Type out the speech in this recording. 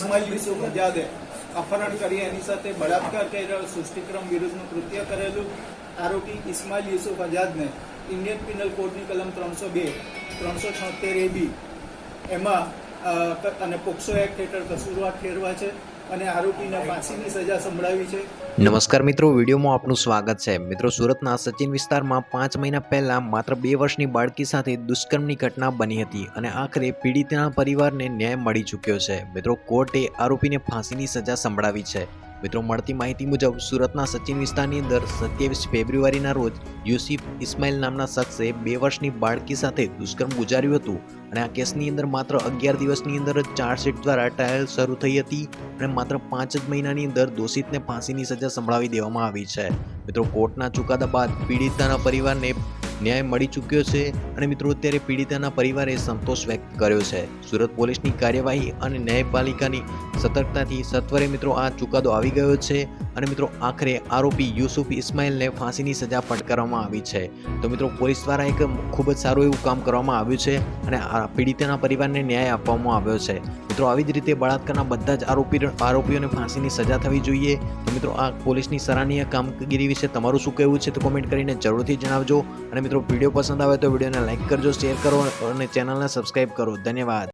યુસુફ આઝાદે અપહરણ કરી એની સાથે બળાત્કાર કર્યો, સૃષ્ટિક્રમ વિરુદ્ધનું કૃત્ય કરેલું. આરોપી ઇસ્માઇલ યુસુફ આઝાદને ઇન્ડિયન પિનલ કોડની કલમ ત્રણસો બે, ત્રણસો છોતેર બી એમાં અને પોક્સો એક્ટ હેઠળ કસૂરવાર ઠેરવા છે અને આરોપીને ફાંસીની સજા સંભળાવી છે. નમસ્કાર મિત્રો, વિડીયોમાં આપનું સ્વાગત છે. મિત્રો, સુરતના સચિન વિસ્તારમાં પાંચ મહિના પહેલા માત્ર બે વર્ષની બાળકી સાથે દુષ્કર્મની ઘટના બની હતી અને આખરે પીડિતના પરિવારને ન્યાય મળી ચૂક્યો છે. મિત્રો, કોર્ટે આરોપીને ફાંસીની સજા સંભળાવી છે. મિત્રો, મળતી માહિતી મુજબ સુરતના સચિન વિસ્તારની અંદર સત્યાવીસ ફેબ્રુઆરીના રોજ યુસિફ ઇસ્માઇલ નામના શખ્સે બે વર્ષની બાળકી સાથે દુષ્કર્મ ગુજાર્યું હતું. અને આ કેસની અંદર માત્ર અગિયાર દિવસની અંદર જ ચાર્જશીટ દ્વારા ટ્રાયલ શરૂ થઈ હતી અને માત્ર પાંચ જ મહિનાની અંદર દોષિતને ફાંસીની સજા સંભળાવી દેવામાં આવી છે. મિત્રો, કોર્ટના ચુકાદા બાદ પીડિતાના પરિવારને ન્યાય મળી ચૂક્યો છે અને મિત્રો, અત્યારે પીડિતાના પરિવારે સંતોષ વ્યક્ત કર્યો છે. સુરત પોલીસની કાર્યવાહી અને ન્યાયપાલિકાની સતર્કતાથી સત્વરે મિત્રો આ ચુકાદો આવી ગયો છે. અને મિત્રો, આખરે આરોપી યુસુફ ઇસ્માઇલને ફાંસીની સજા ફટકારવામાં આવી છે. તો મિત્રો, પોલીસ દ્વારા એક ખૂબ જ સારું એવું કામ કરવામાં આવ્યું છે અને પીડિતાના પરિવારને ન્યાય આપવામાં આવ્યો છે. મિત્રો, આવી જ રીતે બળાત્કારના બધા જ આરોપી આરોપીઓને ફાંસીની સજા થવી જોઈએ. તો મિત્રો, આ પોલીસની સરાહનીય કામગીરી વિશે તમારું શું કહેવું છે તો કોમેન્ટ કરીને જરૂરથી જણાવજો. અને મિત્રો, વીડિયો પસંદ આવે તો વિડીયોને લાઇક કરજો, શેર કરો અને ચેનલને સબસ્ક્રાઈબ કરો. ધન્યવાદ.